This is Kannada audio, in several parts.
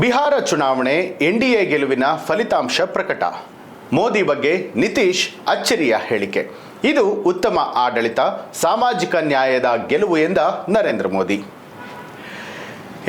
ಬಿಹಾರ ಚುನಾವಣೆ ಎನ್ಡಿಎ ಗೆಲುವಿನ ಫಲಿತಾಂಶ ಪ್ರಕಟ. ಮೋದಿ ಬಗ್ಗೆ ನಿತೀಶ್ ಅಚ್ಚರಿಯ ಹೇಳಿಕೆ. ಇದು ಉತ್ತಮ ಆಡಳಿತ, ಸಾಮಾಜಿಕ ನ್ಯಾಯದ ಗೆಲುವು ಎಂದ ನರೇಂದ್ರ ಮೋದಿ.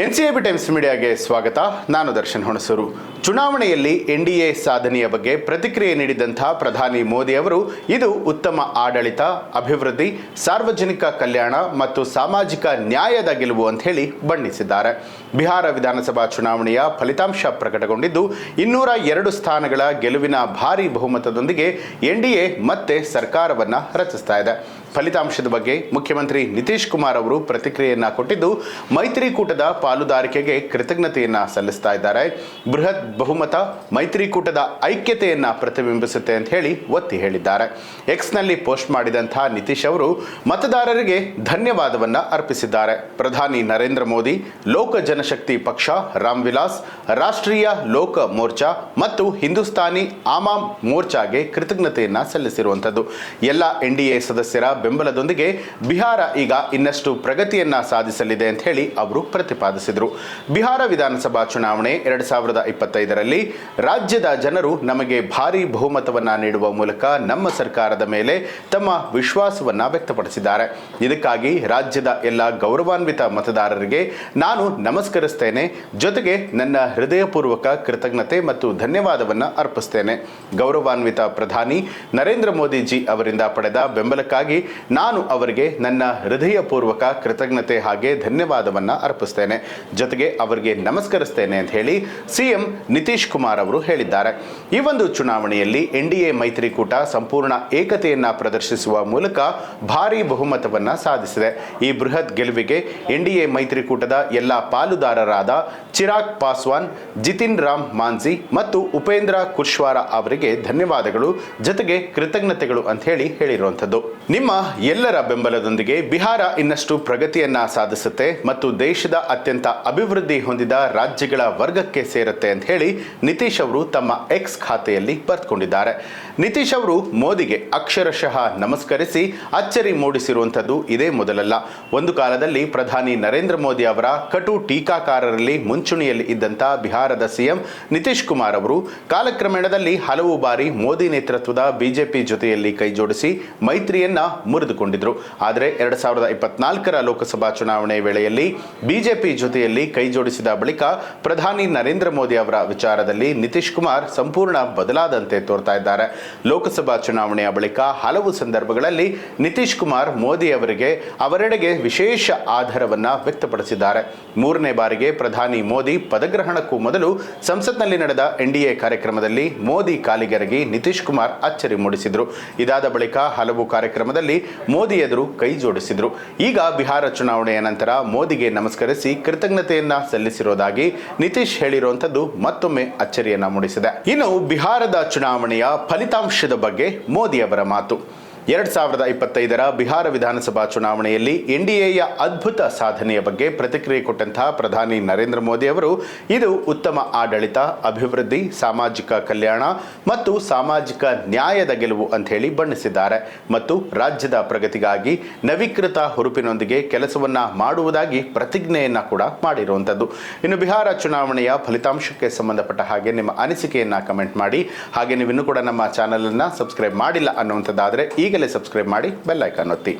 ಎನ್ಸಿಎಬಿ ಟೈಮ್ಸ್ ಮೀಡಿಯಾಗೆ ಸ್ವಾಗತ. ನಾನು ದರ್ಶನ್ ಹುಣಸೂರು. ಚುನಾವಣೆಯಲ್ಲಿ ಎನ್ ಡಿ ಎ ಸಾಧನೆಯ ಬಗ್ಗೆ ಪ್ರತಿಕ್ರಿಯೆ ನೀಡಿದಂಥ ಪ್ರಧಾನಿ ಮೋದಿ ಅವರು, ಇದು ಉತ್ತಮ ಆಡಳಿತ, ಅಭಿವೃದ್ಧಿ, ಸಾರ್ವಜನಿಕ ಕಲ್ಯಾಣ ಮತ್ತು ಸಾಮಾಜಿಕ ನ್ಯಾಯದ ಗೆಲುವು ಅಂತ ಹೇಳಿ ಬಣ್ಣಿಸಿದ್ದಾರೆ. ಬಿಹಾರ ವಿಧಾನಸಭಾ ಚುನಾವಣೆಯ ಫಲಿತಾಂಶ ಪ್ರಕಟಗೊಂಡಿದ್ದು, ಇನ್ನೂರ ಎರಡು ಸ್ಥಾನಗಳ ಗೆಲುವಿನ ಭಾರಿ ಬಹುಮತದೊಂದಿಗೆ ಎನ್ಡಿಎ ಮತ್ತೆ ಸರ್ಕಾರವನ್ನು ರಚಿಸ್ತಾ ಇದೆ. ಫಲಿತಾಂಶದ ಬಗ್ಗೆ ಮುಖ್ಯಮಂತ್ರಿ ನಿತೀಶ್ ಕುಮಾರ್ ಅವರು ಪ್ರತಿಕ್ರಿಯೆಯನ್ನ ಕೊಟ್ಟಿದ್ದು, ಮೈತ್ರಿಕೂಟದ ಪಾಲುದಾರಿಕೆಗೆ ಕೃತಜ್ಞತೆಯನ್ನ ಸಲ್ಲಿಸ್ತಾ ಇದ್ದಾರೆ. ಬೃಹತ್ ಬಹುಮತ ಮೈತ್ರಿಕೂಟದ ಐಕ್ಯತೆಯನ್ನ ಪ್ರತಿಬಿಂಬಿಸುತ್ತೆ ಅಂತ ಹೇಳಿ ಒತ್ತಿ ಹೇಳಿದ್ದಾರೆ. ಎಕ್ಸ್ನಲ್ಲಿ ಪೋಸ್ಟ್ ಮಾಡಿದಂತಹ ನಿತೀಶ್ ಅವರು ಮತದಾರರಿಗೆ ಧನ್ಯವಾದವನ್ನ ಅರ್ಪಿಸಿದ್ದಾರೆ. ಪ್ರಧಾನಿ ನರೇಂದ್ರ ಮೋದಿ, ಲೋಕ ಜನಶಕ್ತಿ ಪಕ್ಷ ರಾಮ್ ವಿಲಾಸ್, ರಾಷ್ಟ್ರೀಯ ಲೋಕ ಮೋರ್ಚಾ ಮತ್ತು ಹಿಂದೂಸ್ತಾನಿ ಆಮಾಮ್ ಮೋರ್ಚಾಗೆ ಕೃತಜ್ಞತೆಯನ್ನ ಸಲ್ಲಿಸಿರುವಂಥದ್ದು. ಎಲ್ಲ ಎನ್ಡಿಎ ಸದಸ್ಯರ ಬೆಂಬಲದೊಂದಿಗೆ ಬಿಹಾರ ಈಗ ಇನ್ನಷ್ಟು ಪ್ರಗತಿಯನ್ನ ಸಾಧಿಸಲಿದೆ ಅಂತ ಹೇಳಿ ಅವರು ಪ್ರತಿಪಾದಿಸಿದರು. ಬಿಹಾರ ವಿಧಾನಸಭಾ ಚುನಾವಣೆ ಎರಡ್ ಸಾವಿರದ ಇಪ್ಪತ್ತೈದರಲ್ಲಿ ರಾಜ್ಯದ ಜನರು ನಮಗೆ ಭಾರಿ ಬಹುಮತವನ್ನ ನೀಡುವ ಮೂಲಕ ನಮ್ಮ ಸರ್ಕಾರದ ಮೇಲೆ ತಮ್ಮ ವಿಶ್ವಾಸವನ್ನ ವ್ಯಕ್ತಪಡಿಸಿದ್ದಾರೆ. ಇದಕ್ಕಾಗಿ ರಾಜ್ಯದ ಎಲ್ಲ ಗೌರವಾನ್ವಿತ ಮತದಾರರಿಗೆ ನಾನು ನಮಸ್ಕರಿಸ್ತೇನೆ. ಜೊತೆಗೆ ನನ್ನ ಹೃದಯಪೂರ್ವಕ ಕೃತಜ್ಞತೆ ಮತ್ತು ಧನ್ಯವಾದವನ್ನ ಅರ್ಪಿಸ್ತೇನೆ. ಗೌರವಾನ್ವಿತ ಪ್ರಧಾನಿ ನರೇಂದ್ರ ಮೋದಿಜಿ ಅವರಿಂದ ಪಡೆದ ಬೆಂಬಲಕ್ಕಾಗಿ ನಾನು ಅವರಿಗೆ ನನ್ನ ಹೃದಯಪೂರ್ವಕ ಕೃತಜ್ಞತೆ ಹಾಗೆ ಧನ್ಯವಾದವನ್ನ ಅರ್ಪಿಸ್ತೇನೆ. ಜೊತೆಗೆ ಅವರಿಗೆ ನಮಸ್ಕರಿಸ್ತೇನೆ ಅಂತ ಹೇಳಿ ಸಿಎಂ ನಿತೀಶ್ ಕುಮಾರ್ ಅವರು ಹೇಳಿದ್ದಾರೆ. ಈ ಒಂದು ಚುನಾವಣೆಯಲ್ಲಿ ಎನ್ ಡಿ ಎ ಮೈತ್ರಿಕೂಟ ಸಂಪೂರ್ಣ ಏಕತೆಯನ್ನು ಪ್ರದರ್ಶಿಸುವ ಮೂಲಕ ಭಾರೀ ಬಹುಮತವನ್ನ ಸಾಧಿಸಿದೆ. ಈ ಬೃಹತ್ ಗೆಲುವಿಗೆ ಎನ್ ಡಿ ಎ ಮೈತ್ರಿಕೂಟದ ಎಲ್ಲ ಪಾಲುದಾರರಾದ ಚಿರಾಗ್ ಪಾಸ್ವಾನ್, ಜಿತಿನ್ ರಾಮ್ ಮಾನ್ಜಿ ಮತ್ತು ಉಪೇಂದ್ರ ಕುಶ್ವಾರ ಅವರಿಗೆ ಧನ್ಯವಾದಗಳು. ಜೊತೆಗೆ ಕೃತಜ್ಞತೆಗಳು ಅಂತ ಹೇಳಿ ಹೇಳಿರುವಂಥದ್ದು. ನಿಮ್ಮ ಎಲ್ಲರ ಬೆಂಬಲದೊಂದಿಗೆ ಬಿಹಾರ ಇನ್ನಷ್ಟು ಪ್ರಗತಿಯನ್ನ ಸಾಧಿಸುತ್ತೆ ಮತ್ತು ದೇಶದ ಅತ್ಯಂತ ಅಭಿವೃದ್ಧಿ ಹೊಂದಿದ ರಾಜ್ಯಗಳ ವರ್ಗಕ್ಕೆ ಸೇರುತ್ತೆ ಅಂತ ಹೇಳಿ ನಿತೀಶ್ ಅವರು ತಮ್ಮ ಎಕ್ಸ್ ಖಾತೆಯಲ್ಲಿ ಬರೆದುಕೊಂಡಿದ್ದಾರೆ ನಿತೀಶ್ ಅವರು ಮೋದಿಗೆ ಅಕ್ಷರಶಃ ನಮಸ್ಕರಿಸಿ ಅಚ್ಚರಿ ಮೂಡಿಸಿರುವಂಥದ್ದು ಇದೇ ಮೊದಲಲ್ಲ. ಒಂದು ಕಾಲದಲ್ಲಿ ಪ್ರಧಾನಿ ನರೇಂದ್ರ ಮೋದಿ ಅವರ ಕಟು ಟೀಕಾಕಾರರಲ್ಲಿ ಮುಂಚೂಣಿಯಲ್ಲಿ ಇದ್ದಂಥ ಬಿಹಾರದ ಸಿಎಂ ನಿತೀಶ್ ಕುಮಾರ್ ಅವರು ಕಾಲಕ್ರಮೇಣದಲ್ಲಿ ಹಲವು ಬಾರಿ ಮೋದಿ ನೇತೃತ್ವದ ಬಿಜೆಪಿ ಜೊತೆಯಲ್ಲಿ ಕೈಜೋಡಿಸಿ ಮೈತ್ರಿಯನ್ನ ಮುರಿದುಕೊಂಡಿದ್ರು. ಆದರೆ ಎರಡು ಸಾವಿರದ ಇಪ್ಪತ್ನಾಲ್ಕರ ಲೋಕಸಭಾ ಚುನಾವಣೆ ವೇಳೆಯಲ್ಲಿ ಬಿಜೆಪಿ ಜೊತೆಯಲ್ಲಿ ಕೈಜೋಡಿಸಿದ ಬಳಿಕ ಪ್ರಧಾನಿ ನರೇಂದ್ರ ಮೋದಿ ಅವರ ವಿಚಾರದಲ್ಲಿ ನಿತೀಶ್ ಕುಮಾರ್ ಸಂಪೂರ್ಣ ಬದಲಾದಂತೆ ತೋರ್ತಾ ಇದ್ದಾರೆ. ಲೋಕಸಭಾ ಚುನಾವಣೆಯ ಬಳಿಕ ಹಲವು ಸಂದರ್ಭಗಳಲ್ಲಿ ನಿತೀಶ್ ಕುಮಾರ್ ಮೋದಿ ಅವರಿಗೆ ಅವರೆಡೆಗೆ ವಿಶೇಷ ಆಧಾರವನ್ನ ವ್ಯಕ್ತಪಡಿಸಿದ್ದಾರೆ. ಮೂರನೇ ಬಾರಿಗೆ ಪ್ರಧಾನಿ ಮೋದಿ ಪದಗ್ರಹಣಕ್ಕೂ ಮೊದಲು ಸಂಸತ್ನಲ್ಲಿ ನಡೆದ ಎನ್ಡಿಎ ಕಾರ್ಯಕ್ರಮದಲ್ಲಿ ಮೋದಿ ಕಾಲಿಗೆರಗಿ ನಿತೀಶ್ ಕುಮಾರ್ ಅಚ್ಚರಿ ಮೂಡಿಸಿದರು. ಇದಾದ ಬಳಿಕ ಹಲವು ಕಾರ್ಯಕ್ರಮದಲ್ಲಿ ಮೋದಿ ಎದುರು ಕೈ ಜೋಡಿಸಿದರು. ಈಗ ಬಿಹಾರ ಚುನಾವಣೆಯ ನಂತರ ಮೋದಿಗೆ ನಮಸ್ಕರಿಸಿ ಕೃತಜ್ಞತೆಯನ್ನ ಸಲ್ಲಿಸಿರೋದಾಗಿ ನಿತೀಶ್ ಹೇಳಿರುವಂಥದ್ದು ಮತ್ತೊಮ್ಮೆ ಅಚ್ಚರಿಯನ್ನ ಮೂಡಿಸಿದೆ. ಇನ್ನು ಬಿಹಾರದ ಚುನಾವಣೆಯ ಫಲಿತಾಂಶದ ಬಗ್ಗೆ ಮೋದಿ ಅವರ ಮಾತು. ಎರಡ್ ಸಾವಿರದ ಇಪ್ಪತ್ತೈದರ ಬಿಹಾರ ವಿಧಾನಸಭಾ ಚುನಾವಣೆಯಲ್ಲಿ ಎನ್ಡಿಎಯ ಅದ್ಭುತ ಸಾಧನೆಯ ಬಗ್ಗೆ ಪ್ರತಿಕ್ರಿಯೆ ಕೊಟ್ಟಂತಹ ಪ್ರಧಾನಿ ನರೇಂದ್ರ ಮೋದಿ ಅವರು, ಇದು ಉತ್ತಮ ಆಡಳಿತ, ಅಭಿವೃದ್ಧಿ, ಸಾಮಾಜಿಕ ಕಲ್ಯಾಣ ಮತ್ತು ಸಾಮಾಜಿಕ ನ್ಯಾಯದ ಗೆಲುವು ಅಂತ ಹೇಳಿ ಬಣ್ಣಿಸಿದ್ದಾರೆ. ಮತ್ತು ರಾಜ್ಯದ ಪ್ರಗತಿಗಾಗಿ ನವೀಕೃತ ಹುರುಪಿನೊಂದಿಗೆ ಕೆಲಸವನ್ನ ಮಾಡುವುದಾಗಿ ಪ್ರತಿಜ್ಞೆಯನ್ನ ಕೂಡ ಮಾಡಿರುವಂಥದ್ದು. ಇನ್ನು ಬಿಹಾರ ಚುನಾವಣೆಯ ಫಲಿತಾಂಶಕ್ಕೆ ಸಂಬಂಧಪಟ್ಟ ಹಾಗೆ ನಿಮ್ಮ ಅನಿಸಿಕೆಯನ್ನ ಕಮೆಂಟ್ ಮಾಡಿ. ಹಾಗೆ ನೀವು ಕೂಡ ನಮ್ಮ ಚಾನಲನ್ನು ಸಬ್ಸ್ಕ್ರೈಬ್ ಮಾಡಿಲ್ಲ ಅನ್ನುವಂಥದ್ದಾದರೆ ಈಗಲೇ ಸಬ್ಸ್ಕ್ರೈಬ್ ಮಾಡಿ ಬೆಲ್ ಐಕಾನ್ ಒತ್ತಿ.